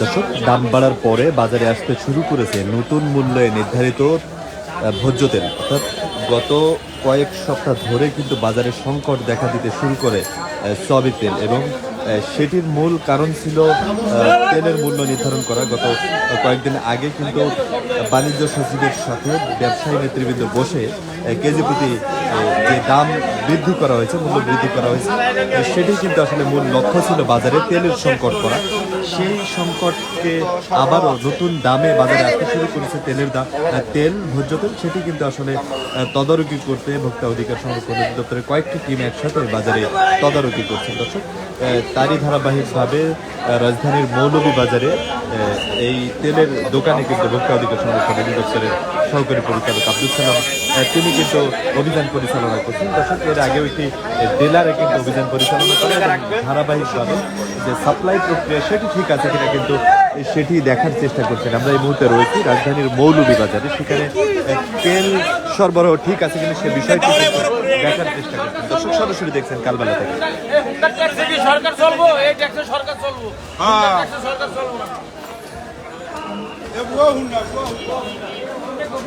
দর্শক, দাম বাড়ার পরে বাজারে আসতে শুরু করেছে নতুন মূল্যে নির্ধারিত ভোজ্য তেল। অর্থাৎ গত কয়েক সপ্তাহ ধরে কিন্তু বাজারে সংকট দেখা দিতে শুরু করে সয়াবিন তেল এবং সেটির মূল কারণ ছিল তেলের মূল্য নির্ধারণ করা। গত কয়েকদিন আগে কিন্তু বাণিজ্য সচিবের সাথে ব্যবসায়ী নেতৃবৃন্দ বসে কেজি প্রতি যে দাম বৃদ্ধি করা হয়েছে, মূল্য বৃদ্ধি করা হয়েছে সেটি কিন্তু আসলে মূল লক্ষ্য ছিল বাজারে তেলের সংকট করা। সেই সংকটকে আবারও নতুন দামে বাজারে আসতে শুরু করেছে তেলের দাম তেল, ভোজ্য তেল, সেটি কিন্তু আসলে তদারকি করতে ভোক্তা অধিকার সংরক্ষণ অধিদপ্তরের কয়েকটি টিম একসাথে বাজারে তদারকি করছে। দর্শক তারই ধারাবাহিকভাবে রাজধানীর মৌলভীবাজারে এই তেলের দোকানে কিন্তু ভোক্তা অধিকার সংরক্ষণ অধিদপ্তরের সহকারী পরিচালক আব্দুল সালাম তিনি কিন্তু অভিযান পরিচালনা করছেন। দর্শক, এর আগেও একটি ডিলারে কিন্তু অভিযান পরিচালনা করে ধারাবাহিকভাবে যে সাপ্লাই প্রক্রিয়া, সেটি ঠিক আছে কিনা কিন্তু সেটি দেখার চেষ্টা করছেন। আমরা এই মুহূর্তে রয়েছি রাজধানীর মৌলভীবাজারে। সেখানে তেল সরবরাহ ঠিক আছে কিনা সে বিষয়টি দেখার চেষ্টা করছেন। দর্শক, সরাসরি দেখছেন কালবেলা থেকে। সরকার চলবো সরকার চলবো সরকার চলবো না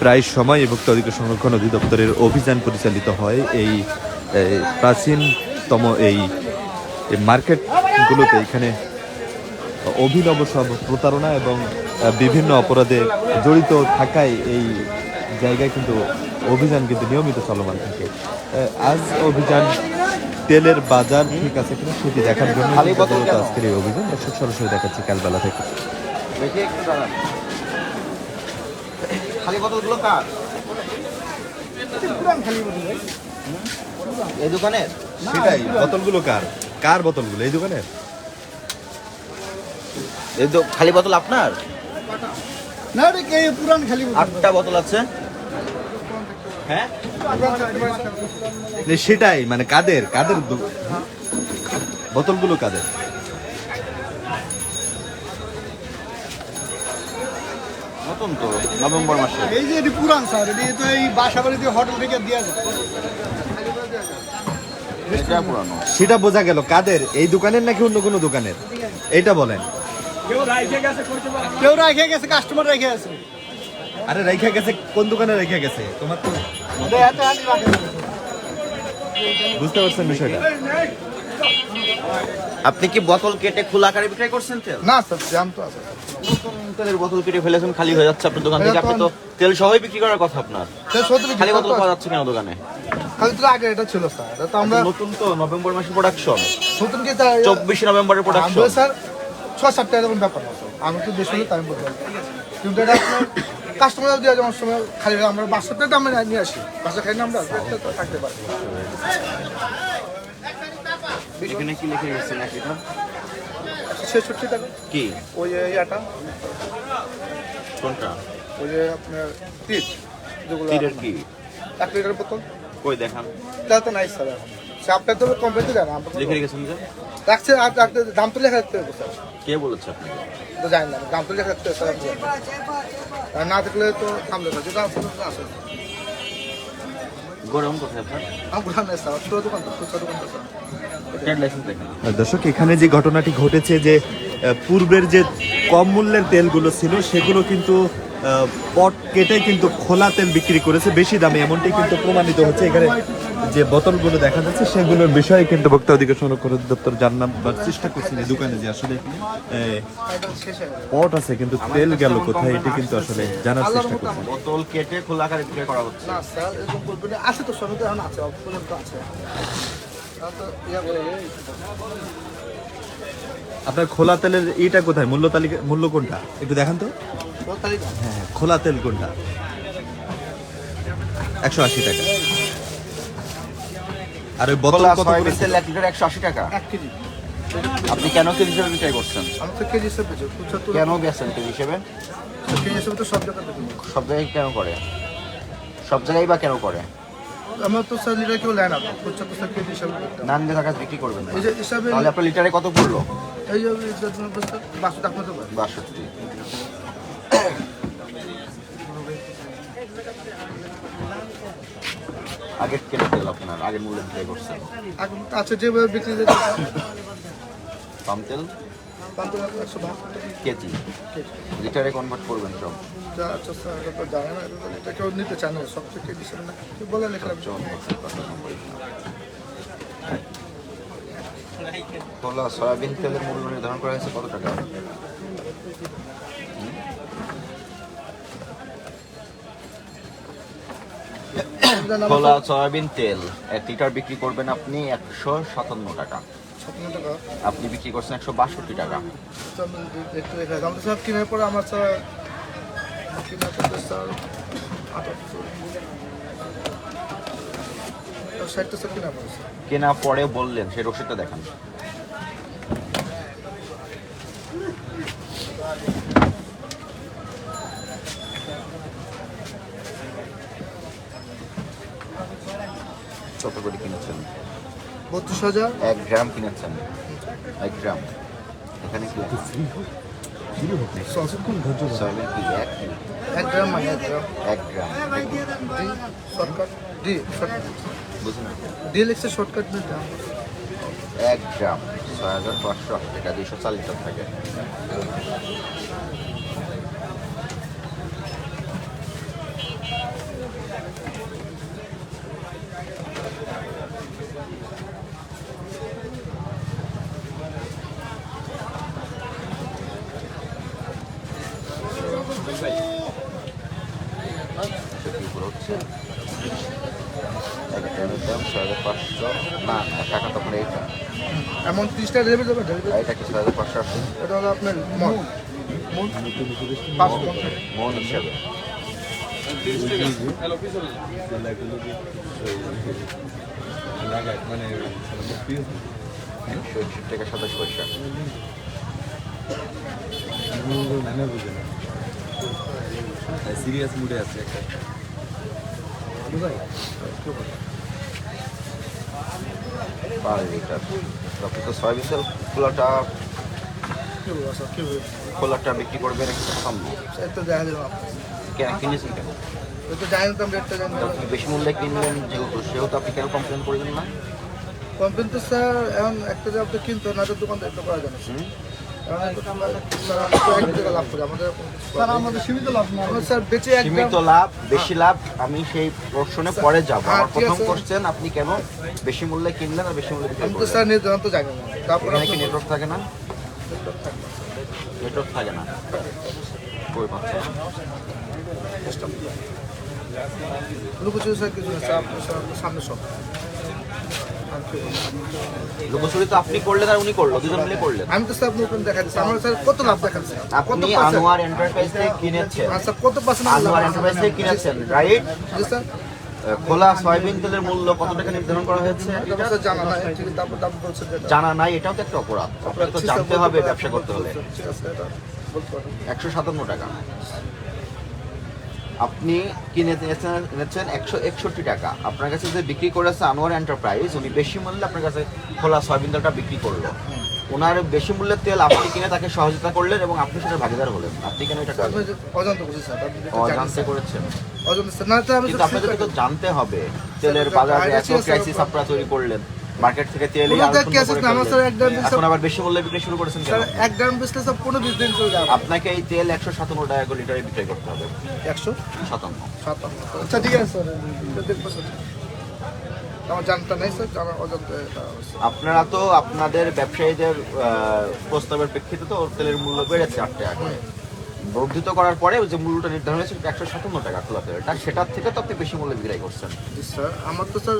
প্রায় সময় এবং অধিকার সংরক্ষণ অধিদপ্তরের অভিযান পরিচালিত হয় এই প্রাচীনতম এই এই মার্কেটগুলোতে। এখানে অভিনব সব প্রতারণা এবং বিভিন্ন অপরাধে জড়িত থাকায় এই জায়গায় কিন্তু অভিযান কিন্তু নিয়মিত চলমান থাকে। আজ অভিযান তেলের বাজার, ঠিক আছে কিনা সেটি দেখার জন্য আজকের এই অভিযান। সরাসরি দেখাচ্ছি কালবেলা থেকে। খালি কার? এই দোকানের? সেটাই বোতলগুলো কার? কার বোতলগুলো? এই দোকানের? এই তো খালি বোতল আপনার? না রে কে? পুরান খালি আটটা বোতল আছে। হ্যাঁ? সেটাই মানে কাদের? কাদের বোতলগুলো কাদের? নতুন তো নভেম্বর মাসে। এই যে এটি পুরান স্যার এটি তো এই বাসা বাড়িতে হোটেল থেকে দেওয়া যায়। এটা পুরানো। সেটা বোঝা গেল কাদের? এই দোকানের নাকি অন্য কোনো দোকানের? এটা বলেন। কেউ রেখে গেছে কাস্টমার রেখে আছে আরে রেখে গেছে কোন দোকানে রেখে গেছে? তোমার তো বুঝতে পারছেন বিষয়টা? আপনি কি বোতল কেটে খোলা আকারে বিক্রয় করছেন তেল? না স্যার জাম তো আছে। নতুন তেলের বোতল কেটে ফেলেছেন খালি হয়ে যাচ্ছে আপনার দোকান থেকে। আপনি তো তেল সহই বিক্রি করার কথা আপনার। খালি বোতল পাওয়া যাচ্ছে কেন দোকানে? খালি তো আগে এটা ছিল স্যার। এটা তো আমরা নতুন তো নভেম্বর মাসে প্রোডাকশন নতুন কি স্যার চব্বিশে নভেম্বরের আমরা প্রোডাকশন স্যার ছ সাতটা এরকম ব্যাপার আমি তো বেশি টাইম বলতে কিন্তু এটা কাস্টমার দেওয়া যাওয়ার সময় খালি আমরা বাসাতে তো আমরা নিয়ে আসি। বাসা খাই না আমরা থাকতে পারি। এখানে কি লিখে গেছেন এটা? ছেষট্টি টাকা। কি? ওই যে ইয়াটা। কোনটা? ওই যে আপনার তীর যেগুলো তীরের কি? এক লিটার বোতল। কই দেখান। তা তো নাই স্যার। আপনার তো কমপ্লেন দেন আমরা লিখে রেখেছেন যে? রাখছে আর রাখতে দাম তো লেখা রাখতে হবে স্যার। কে বলেছে আপনাকে? তো জানি না দাম তো লেখা রাখতে হবে স্যার। না। আর না থাকলে তো থামলে যেটা আছে তো আছে কোথায় আপনার? দেখেন। দর্শক এখানে যে ঘটনাটি ঘটেছে যে আহ, পূর্বের যে কম মূল্যের তেলগুলো ছিল সেগুলো কিন্তু আহ, পট কেটে কিন্তু খোলা তেল বিক্রি করেছে। বেশি দামে এমনটি কিন্তু প্রমাণিত হচ্ছে। এখানে যে বোতলগুলো দেখা যাচ্ছে সেগুলোর বিষয়ে কিন্তু ভোক্তা অধিকার সংরক্ষণ দপ্তর জানাবার চেষ্টা করছেন এই দোকানে যে আসলে এটা হয়ে পট আছে কিন্তু তেল গেল কোথায় এটি কিন্তু আসলে জানার চেষ্টা করছেন বোতল কেটে খোলা আকারে বিক্রয় করা হচ্ছে। না স্যার এরকম করবেন আছে তো এখন আছে পর্যন্ত করে আপনার খোলা তেলের এইটা কোথায়? মূল্য তালিকা মূল্য কোনটা? একটু দেখান তো। হ্যাঁ খোলা তেল কোনটা? একশো আশি টাকা। আর ওই বোতল কত করেছে তেল এক লিটার একশো আশি টাকা। এক কেজি। আপনি কেন কেজি হিসেবে বিক্রয় করছেন? আমি তো কেজি হিসেবে কেন বেচছেন কেজি হিসেবে? কেজি হিসেবে তো সব জায়গায় সব জায়গায় কেন করে? সব জায়গায় বা কেন করে? আমার তো স্যার লিটার কেউ নেয় না তো স্যার কেজি হিসাবে বিক্রি। নান দিয়ে টাকা বিক্রি করবেন এই যে হিসাবে তাহলে আপনার লিটারে কত পড়ল? এই যে বাসু ডাক্তার তো পারে বাষট্টি। আগের কেনা তেল আপনার আগের মূল্যে বিক্রয় করছেন আছে যেভাবে বিক্রি পাম তেল? কেজি। লিটারে কনভার্ট করবেন সব। যা আচ্ছা তো জানে না এটা কেউ নিতে চায় না সব কেজি হিসেবে না। কেউ বলে। লেখা খোলা সয়াবিন তেলের মূল্য নির্ধারণ করা হয়েছে কত টাকা? খোলা সয়াবিন তেল। এক লিটার বিক্রি করবেন আপনি একশো সাতান্ন টাকা। আপনি বিক্রি করছেন একশো বাষট্টি টাকা। কেনার পরে আমার কেনা পরে বললেন সেই রসিদটা দেখান। কত করে কিনেছেন? বত্রিশ হাজার? এক গ্রাম কিনেছেন। এক গ্রাম। এখানে কি সয়াবিন কি এক? এক গ্রাম মানে এক gram. Shortcut. D shortcut. Shortcut gram এক গ্রাম। ছয় হাজার পাঁচশো আশি টাকা দুইশো চার লিটার থাকে। সেটি উপরে হচ্ছে এক দাম ছয় পাঁচশো না না টাকা তখন এইটা এমন তিরিশটা ডেলিভারি দেবে? এটা পাঁচশো আসে এটা আপনার মন। মন। পাঁচ মন। হিসাবে একশো টাকা সাতাশ পয়সা সিরিয়াস মুডে আছে একটা। Per litre. তারপরে তো সয়াবিন তেল খোলাটা খোলাটা বিক্রি করবেন একটু কম তো দেখা দিলাম কেন কিনেছেন কেন? তো জানি না রেটটা জানি আপনি বেশি মূল্যে কিনলেন? যেহেতু সেহেতু আপনি কেন কমপ্লেন করলেন না? কমপ্লেন তো স্যার এখন একটা যে আপনি কিনতে না দোকান তো লাভ করি আমাদের সীমিত লাভ না স্যার বেঁচে এক সীমিত গ্রাম- লাভ বেশি লাভ আমি সেই প্রশ্নে পরে যাব। হ্যাঁ, আমার প্রথম। কোশ্চেন আপনি কেন বেশি মূল্যে কিনলেন আর বেশি মূল্যে বিক্রি করলেন? স্যার নির্ধারণ তো জানি না। তারপর এখানে নেটওয়ার্ক থাকে না? নেটওয়ার্ক থাকে না। কই পাচ্ছে লুকোচুরি স্যার কিছু না। স্যার সামনে সব? লুকোচুরি তো আপনি করলেন আর উনি করল দুজন মিলে করলেন। আমি তো স্যার আপনার ওখানে দেখা আমার স্যার কত লাভ দেখাচ্ছে? আপনি আনোয়ার এন্টারপ্রাইজ থেকে কিনেছেন। স্যার কত পার্সেন্ট আনোয়ার এন্টারপ্রাইজ থেকে কিনেছেন রাইট জি স্যার। খোলা সয়াবিন তেলের মূল্য কত টাকা নির্ধারণ করা হয়েছে? জানা নাই এটাও তো একটা অপরাধ। আপনাকে তো জানতে হবে ব্যবসা করতে হলে। একশো সাতান্ন টাকা। আপনি কিনে এনেছেন একশো একষট্টি টাকা। আপনার কাছে যে বিক্রি করেছে আনোয়ার এন্টারপ্রাইজ উনি বেশি মূল্যে আপনার কাছে খোলা সয়াবিন তেলটা বিক্রি করল। ওনার বেশি মূল্যের তেল আপনি কিনে তাকে সহযোগিতা করলেন এবং আপনি সেটা ভাগিদার হলেন। আপনি কেন এটা অজান্ত করেছেন। কিন্তু তো আপনাদেরকে তো জানতে হবে তেলের বাজারে এত ক্রাইসিস আপনারা তৈরি করলেন। মার্কেট থেকে তেল কোনো এখন আবার বেশি মূল্যে বিক্রি শুরু করেছেন স্যার এক গ্রাম বেচলে স্যার পনেরো বিশ দিন চলে আপনাকে এই তেল একশো সাতান্ন টাকা করে লিটারে বিক্রয় করতে হবে। একশো? সাতান্ন। সাতান্ন আচ্ছা ঠিক আছে স্যার। আপনারা তো আপনাদের ব্যবসায়ীদের প্রস্তাবের প্রেক্ষিতে তো তেলের মূল্য বেড়েছে আট টাকা করে। বর্ধিত করার পরে যে মূল্যটা নির্ধারণ হয়েছে একশো সাতান্ন টাকা খোলা তেলটা সেটার থেকে তো আপনি বেশি মূল্যে বিক্রয় করছেন। স্যার আমার তো স্যার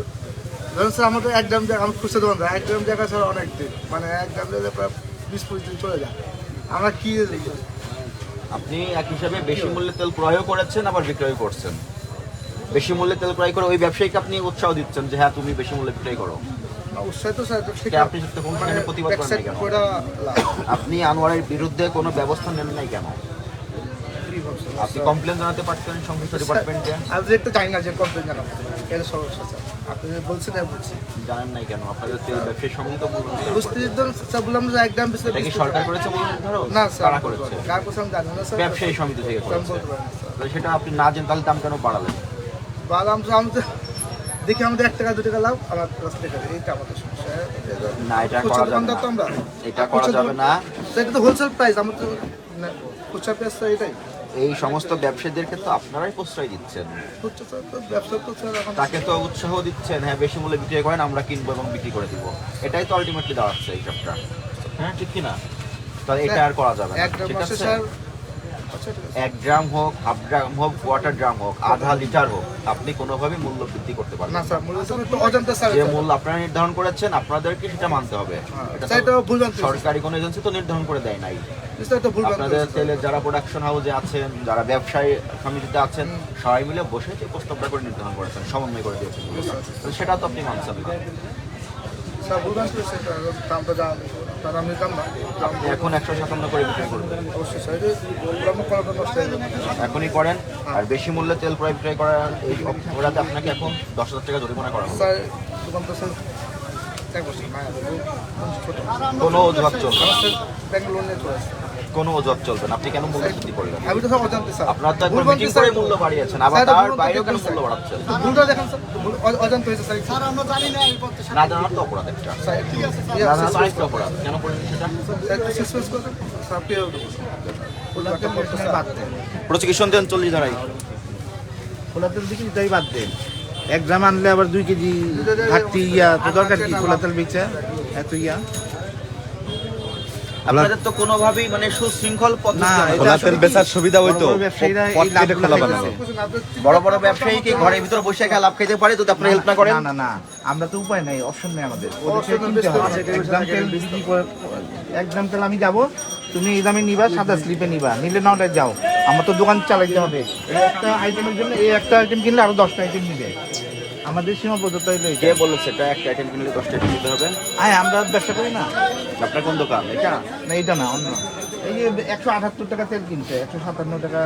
ধরেন স্যার আমাদের এক গ্রাম জায়গা আমার খুচরা দোকান এক গ্রাম জায়গা স্যার অনেক দিন। মানে এক গ্রাম প্রায় বিশ পঁচিশ দিন চলে যায়। আমরা কি আপনি এক হিসাবে বেশি মূল্যে তেল ক্রয়ও করেছেন আবার বিক্রয় করছেন। বেশি মূল্যে তেল ক্রয় করে ওই ব্যবসায়ীকে আপনি উৎসাহ দিচ্ছেন যে হ্যাঁ তুমি বেশি মূল্যে বিক্রয় করো। কে আপনি আনোয়ারের বিরুদ্ধে কোনো ব্যবস্থা নেন নাই কেন? আপনি কমপ্লেন জানাতে পারতেন সংশ্লিষ্ট ডিপার্টমেন্টে আমি একটু জানি না যে কমপ্লেন জানাব এটা সমস্যা স্যার আপনি বলছেন বলছি জানেন নাই কেন? আপনাদের তো বুঝতে। দিতেন স্যার বললাম যে একদম বেশি কি সরকার করেছে মূল্য নির্ধারণ না স্যার করেছে? কার কথা আমি জানি না স্যার ব্যবসায়ী সমিতি থেকে করেছে বলতে পারি না স্যার তো সেটা আপনি না জেনে তাহলে দাম কেন বাড়ালেন? আমি তো দেখি আমাদের এক টাকা দু টাকা লাভ আমার কাছ থেকে এইটা আমাদের সমস্যা। না এটা করা যাবে তো না। এটা করা যাবে না। এটা তো হোলসেল প্রাইস আমার খুচরা প্রাইস তো এটাই। এই সমস্ত ব্যবসায়ীদেরকে তো আপনারাই প্রশ্রয় দিচ্ছেন? তাকে তো উৎসাহ দিচ্ছেন হ্যাঁ বেশি মূল্যে বিক্রি করেন আমরা কিনবো এবং বিক্রি করে দিব। এটাই তো আলটিমেটলি দাঁড়াচ্ছে এই সবটা হ্যাঁ ঠিক কিনা? তাহলে এটা আর করা যাবে না। ঠিক আছে স্যার আচ্ছা ঠিক আছে এক গ্রাম হোক হাফ গ্রাম হোক কোয়ার্টার গ্রাম হোক আধা লিটার হোক আপনি কোনোভাবেই মূল্য বৃদ্ধি করতে পারবেন না। স্যার মূলত স্যার অজান্তা স্যার যে মূল্য আপনারা নির্ধারণ করেছেন আপনাদেরকে সেটা মানতে হবে। হ্যাঁ, সরকারি কোনো এজেন্সি তো নির্ধারণ করে দেয় নাই। আপনাদের তেলের যারা প্রোডাকশন হাউসে আছেন যারা ব্যবসায়ী সমিতিতে আছেন সবাই মিলে বসে যে প্রস্তাবটা করে নির্ধারণ করেছেন সমন্বয় করে দিয়েছেন। তো সেটা তো আপনি মানছেন না। স্যার ভুল হয়েছে, দামটা জানা তার আমি দাম না এখন একশো সাতান্ন করে বিক্রি করবেন অবশ্যই এটা বললাম করাটা নষ্ট হয়ে যাবে। এখনই করেন আর বেশি মূল্যে তেল ক্রয় বিক্রয় করার এই ওরাতে আপনাকে এখন দশ হাজার টাকা জরিমানা করা হবে। স্যার দোকান তো স্যার এক বছর না কোনো অজুহাত চলবে ব্যাংক লোন নিয়ে চলে কোনো অজুহাত চলবে না। আপনি কেন মূল্য বৃদ্ধি করলেন? আমি তো সব অজান্তে স্যার। আপনার তো একবার মিটিং করে মূল্য বাড়িয়েছেন। আবার তার বাইরেও কেন মূল্য বাড়াচ্ছেন? ভুলটা দেখেন স্যার। অজান্তে হয়েছে স্যার। স্যার আমরা জানি না না জানার তো অপরাধ একটা। স্যার একটু না জানার তো অপরাধ। কেন করলেন সেটা? Suspense sir. পেয়ে একটা করতে স্যার বাদ দেন। প্রসিকিউশন দেন চল্লিশ ধারাই খোলা তেল বিক্রি তাই বাদ দেন। এক গ্রাম আনলে আবার দুই কেজি ঘাটতি ইয়া তো দরকার কি? খোলা তেল বেচা এত ইয়া? আপনাদের তো কোনোভাবেই মানে সুশৃঙ্খল পদ্ধতি বেচার সুবিধা বড় হইতো বড় ব্যবসায়ী কি ঘরের ভিতর বসে লাভ খাইতে পারে? যদি আপনি হেল্প না করেন না না না আমরা তো উপায় নাই অপশন নেই আমাদের। ওদেরকে Option কিনতে বেচতে হবে। হবে। এক গ্রাম তেল বিক্রি করে- এক গ্রাম তেল আমি যাব তুমি এই দামে নিবা সাদা স্লিপে নিবা নিলে না ওটা যাও। আমার তো দোকান চালাইতে হবে। একটা আইটেমের জন্য এই একটা আইটেম কিনলে আরও দশটা আইটেম নিবে। আমাদের সীমাবদ্ধতা হইল কে এটা বলেছে এটা একটা আইটেম কিনলে দশটা আইটেম দিতে হবে? আয় আমরা ব্যবসা করি না। আপনার কোন দোকান? এটা না এটা না অন্য। এই যে একশো আটাত্তর টাকা তেল কিনছে একশো সাতান্ন টাকা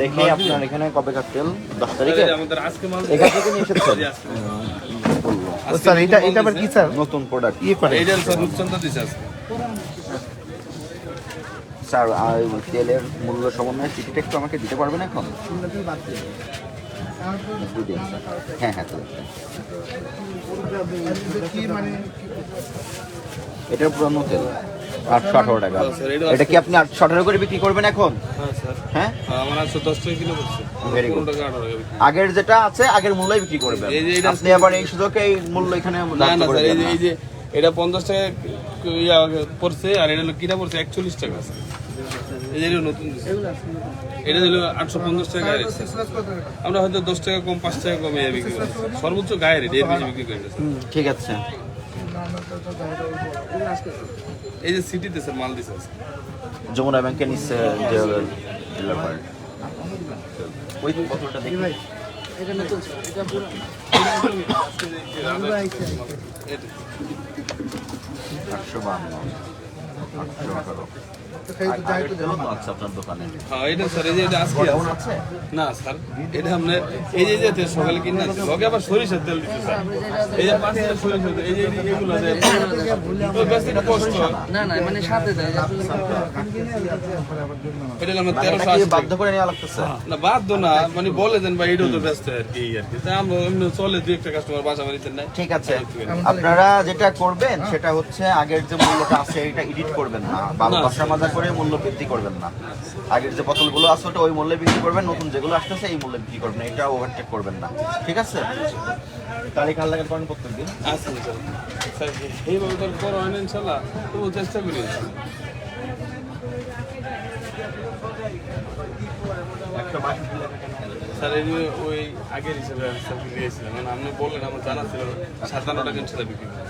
দেখি আপনার এখানে কবে তেল? দশ তারিখে? আমাদের এখান থেকে নিয়ে এসেছেন? স্যার এটা এটা আবার কি স্যার? নতুন প্রোডাক্ট ইয়ে করে এইটার স্যার রূপচন্দ্র দিছে স্যার আর তেলের মূল্য সমন্বয় চিঠিটা একটু আমাকে দিতে পারবেন এখন? হ্যাঁ হ্যাঁ তো পুরনো তেল। আটশো আঠারো টাকা। এটা এটা কি আপনি আটশো আঠারো করে বিক্রি করবেন এখন? হ্যাঁ হ্যাঁ। আগের যেটা আছে আগের মূল্যই বিক্রি করবেন। আপনি আবার এই সুযোগে এই মূল্য এখানে এটা পঞ্চাশ টাকা পড়ছে আর এটা কিনা পড়ছে একচল্লিশ টাকা স্যার। এই যে এটা নতুন। এটা হলো আটশো পঞ্চাশ টাকা গায়ে। আমরা হয়তো দশ টাকা কম পাঁচ টাকা কমে বিক্রি করি সর্বোচ্চ গায়ে রেট এর বেশি বিক্রি করি ঠিক আছে। এই যে সিটিতে স্যার মাল দিছে। যমুনা ব্যাংকে নিচ্ছে যে ডেভেলপার ওই বোতলটা দেখি। এটা। আটশো বাহান্ন আটশো আপনার দোকানে হ্যাঁ এটা স্যার এই যে এটা আজকে আছে। না স্যার এটা আপনার এই যে যে তেল সকালে কিনে আছে লগে আবার সরিষার তেল দিচ্ছে স্যার এই যে পাঁচ লিটার সরিষার তেল এই যে এগুলো যে তো বেশ কষ্ট না না মানে সাথে দেয় এটা হলো আমার মানে তেরোশো আশি বাধ্য করে নেওয়া লাগতেছে না বাধ্য না মানে বলে দেন ভাই এটাও তো ব্যস্ত আর কি আর কি আমরা এমনি চলে দু একটা কাস্টমার বাসা বাড়িতে নাই ঠিক আছে আপনারা যেটা করবেন সেটা হচ্ছে আগের যে মূল্যটা আছে এটা এডিট করবেন না বা না। দশটা মাজা করে মূল্য বৃদ্ধি করবেন না। আগের যে বোতলগুলো আছে ওটা ওই মূল্যে বিক্রি করবেন নতুন যেগুলো আসতেছে এই মূল্যে বিক্রি করবেন এটা ওভারটেক করবেন না। ঠিক আছে? তারিখ হাল লাগার করেন প্রত্যেক দিন। আচ্ছা স্যার এইভাবে তো করো হয় না ইনশাল্লাহ তবু চেষ্টা করি স্যার এই ওই আগের হিসেবে আমি স্যার মানে আপনি বললেন আমার জানা ছিল সাতান্ন টাকা ইনশাল্লাহ বিক্রি করি।